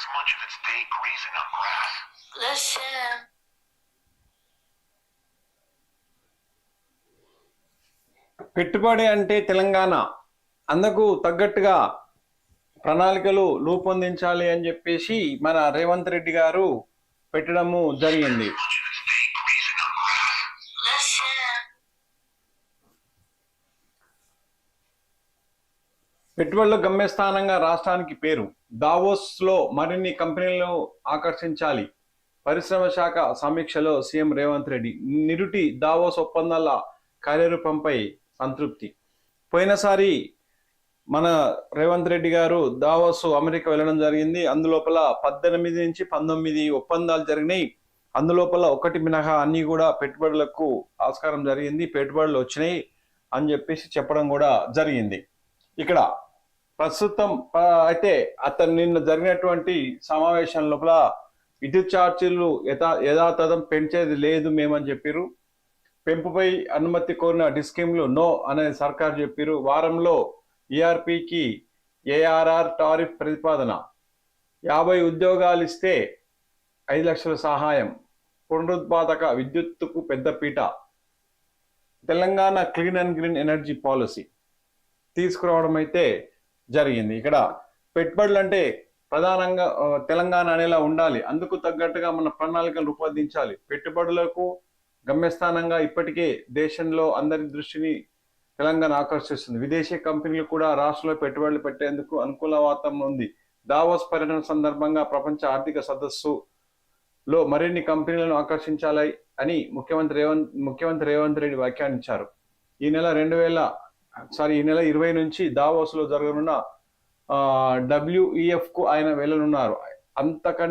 is munching its day grazing on grass. Listen. పెట్టుబడి అంటే తెలంగాణ అందుకు తగ్గట్టుగా ప్రణాళికలు రూపొందించాలి అని చెప్పేసి మన రేవంత్ రెడ్డి గారు పెట్టడము జరిగింది Munching its day grazing on grass. Listen. పెట్టుబడుల గమ్యస్థానంగా రాష్ట్రానికి పేరు. దావోస్లో మరిన్ని కంపెనీలను ఆకర్షించాలి. పరిశ్రమ శాఖ సమీక్షలో సీఎం రేవంత్ రెడ్డి. నిరుటి దావోస్ ఒప్పందాల కార్యరూపంపై సంతృప్తి. పోయినసారి మన రేవంత్ రెడ్డి గారు దావోస్ అమెరికా వెళ్ళడం జరిగింది. అందులోపల పద్దెనిమిది నుంచి పంతొమ్మిది ఒప్పందాలు జరిగినాయి. అందులోపల ఒకటి మినహా అన్నీ కూడా పెట్టుబడులకు ఆస్కారం జరిగింది. పెట్టుబడులు వచ్చినాయి అని చెప్పేసి చెప్పడం కూడా జరిగింది. ఇక్కడ ప్రస్తుతం అయితే అతను నిన్న జరిగినటువంటి సమావేశం లోపల విద్యుత్ ఛార్జీలు యథా యథాతథం పెంచేది లేదు మేమని చెప్పారు పెంపుపై అనుమతి కోరిన డిస్కీమ్లు నో అనేది సర్కార్ చెప్పారు వారంలో ఈఆర్పికి ఏఆర్ఆర్ టారిఫ్ ప్రతిపాదన. యాభై ఉద్యోగాలు ఇస్తే ఐదు లక్షల సహాయం. పునరుత్పాదక విద్యుత్తుకు పెద్దపీట Telangana clean and green energy policy. తీసుకురావడం అయితే జరిగింది. ఇక్కడ పెట్టుబడులు అంటే ప్రధానంగా తెలంగాణ అనేలా ఉండాలి. అందుకు తగ్గట్టుగా మన ప్రణాళికలు రూపొందించాలి. పెట్టుబడులకు గమ్యస్థానంగా ఇప్పటికే దేశంలో అందరి దృష్టిని తెలంగాణ ఆకర్షిస్తుంది. విదేశీ కంపెనీలు కూడా రాష్ట్రంలో పెట్టుబడులు పెట్టేందుకు అనుకూల వాతావరణం ఉంది. దావోస్ పర్యటన సందర్భంగా ప్రపంచ ఆర్థిక సదస్సు లో మరిన్ని కంపెనీలను ఆకర్షించాలి అని ముఖ్యమంత్రి రేవంత్ ముఖ్యమంత్రి రేవంత్ రెడ్డి వ్యాఖ్యానించారు. ఈ నెల రెండు వేల సారీ ఈ నెల ఇరవై నుంచి దావోస్లో జరగనున్న డబ్ల్యూఈఎఫ్కు ఆయన వెళ్ళనున్నారు. అంతకంటే